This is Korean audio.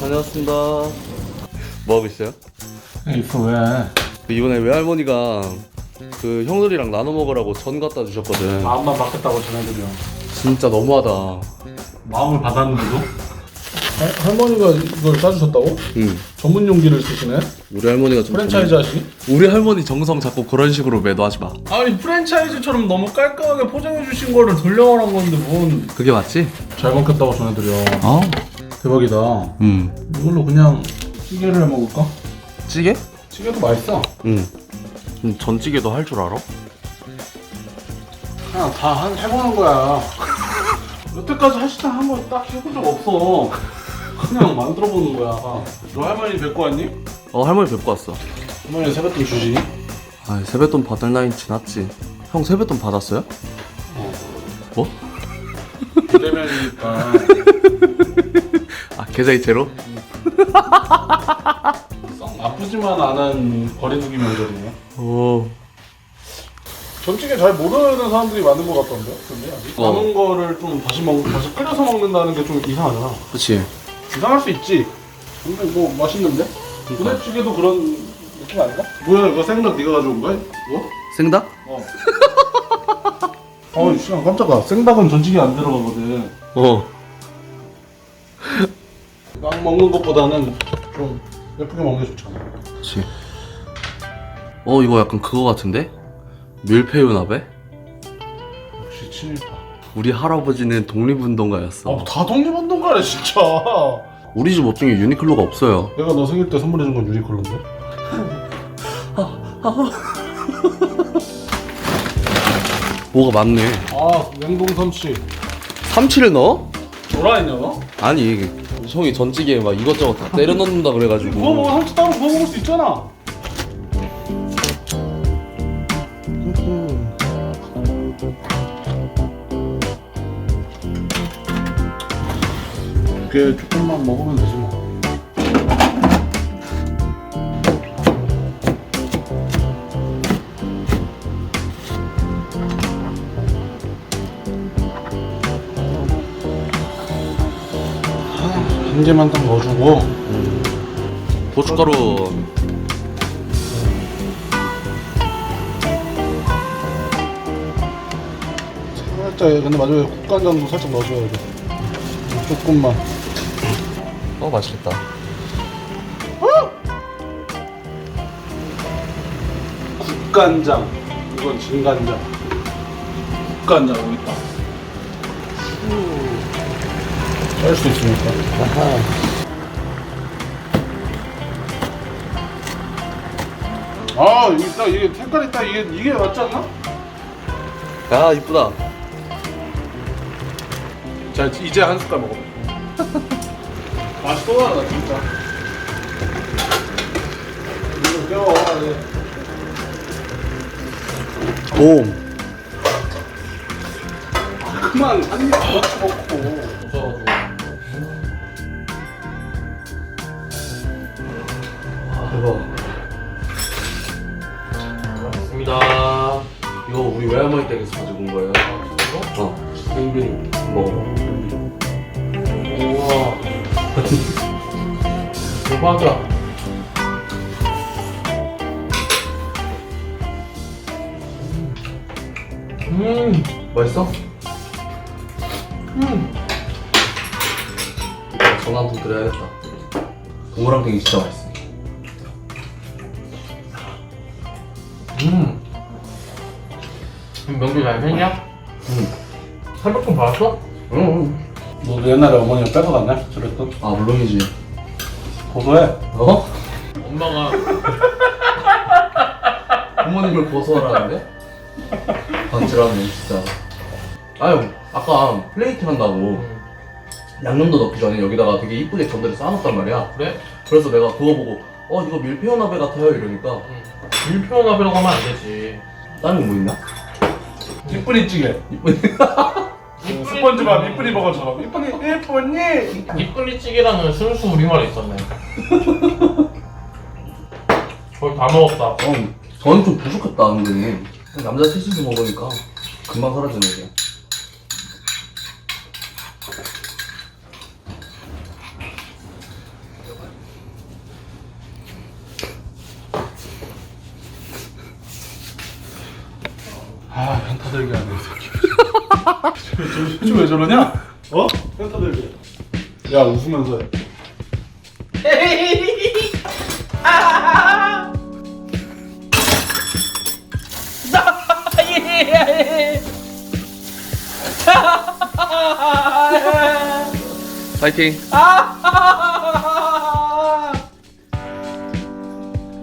다녀왔습니다. 뭐 하고 있어요? 있어 왜? 그 이번에 외할머니가 그 형들이랑 나눠 먹으라고 전 갖다 주셨거든. 마음만 받겠다고 전해드려. 진짜 너무하다. 마음을 받았는데도? 할머니가 이걸 싸주셨다고? 응. 전문 용기를 쓰시네? 우리 할머니가 좀 프랜차이즈 하시기? 우리 할머니 정성 자꾸 그런 식으로 매도하지 마. 아니 프랜차이즈처럼 너무 깔끔하게 포장해 주신 거를 돌려말한 건데 뭔잘 그게 맞지? 먹겠다고 전해드려. 어? 대박이다. 응. 이걸로 그냥 찌개를 해 먹을까? 찌개? 찌개도 맛있어. 응. 음, 전찌개도 할 줄 알아? 그냥 다 한, 해보는 거야. 여태까지 하시다 한번 딱 해본 적 없어. 그냥 만들어 보는 거야. 너 할머니 뵙고 왔니? 어 할머니 뵙고 왔어. 할머니 세뱃돈 주시니? 아 세뱃돈 받을 나이 지났지. 형 세뱃돈 받았어요? 어. 뭐? 비대면이니까 아 계좌이체로? 썩 나쁘지만 않은 거리두기 명절이네. 오. 전찌개 잘 모르는 사람들이 많은 것 같던데. 근데 아직 어. 남은 거를 좀 다시 먹 다시 끓여서 먹는다는 게 좀 이상하잖아. 그치. 이상할 수 있지. 근데 뭐 맛있는데? 부대찌개도 그런 느낌 아닌가? 뭐야 이거 생닭 네가 가져온 거야? 뭐? 생닭? 어. 어, 시간 깜짝아. 생닭은 전찌개 안 들어가거든. 어. 막 먹는 것보다는 좀 예쁘게 먹는 게 좋잖아. 그치. 어 이거 약간 그거 같은데? 밀푀유 나베? 역시 친일파. 우리 할아버지는 독립운동가였어. 아, 다 독립운동가네 진짜. 우리 집 업종에 유니클로가 없어요. 내가 너 생일 때 선물해준 건 유니클로인데? 뭐가 많네. 아, 냉동 삼치. 삼치를 넣어? 돌아있냐 너? 아니 형이 전찌개에 막 이것저것 다 때려 넣는다 그래가지고. 구워 먹으면 삼치 따로 구워 먹을 수 있잖아. 이렇게 조금만 먹으면 되지 뭐. 한 개만 딱 넣어주고. 고춧가루. 살짝 근데 마지막에 국간장도 살짝 넣어줘야 돼. 조금만. 어 맛있겠다. 국간장. 이건 진간장. 국간장 여기 있다 짤수 있으니까. 아 이게 딱 이게 색깔이 딱 이게 이게 맞지 않나? 야 이쁘다. 자 이제 한 숟갈 먹어. 맛있어 나 진짜. 이거 깨워 오. 그만. 한입 먹고 댁에서 가지고 온 거예요. 어. 생비림 먹어. 우와 대박이야 음, 맛있어? 음. 전화 한통 드려야겠다. 동그랑땡이 진짜 맛있어. 음. 명절 잘 했냐? 응. 살백종 받았어? 응. 너도 옛날에 어머니가 뺏어갔냐? 저랬던? 아 물론이지. 고소해 어? 엄마가 부모님을 고소하라는데? 반지라네 진짜. 아유 아까 플레이팅 한다고 양념도 넣기 전에 여기다가 되게 이쁘게 전들을 쌓아놨단 말이야. 그래? 그래서 내가 그거 보고 어 이거 밀푀유 나베 같아요 이러니까 밀표나비라고 하면 안 되지 다른 거 뭐 있나? 이쁜이 찌개. 이쁘니? 스펀지밥 이쁜이 버거처럼. 이쁜이 이쁜이 이쁜이찌개라는 순수 우리말에 있었네. 거의 다 먹었다. 어, 저는 좀 부족했다 은근히 남자 셋이서 먹으니까 금방 사라지네 이게 현타 들게 하네 이 새끼 왜 저러냐? 어? 현타 들게 야 웃으면서 해 파이팅. 아!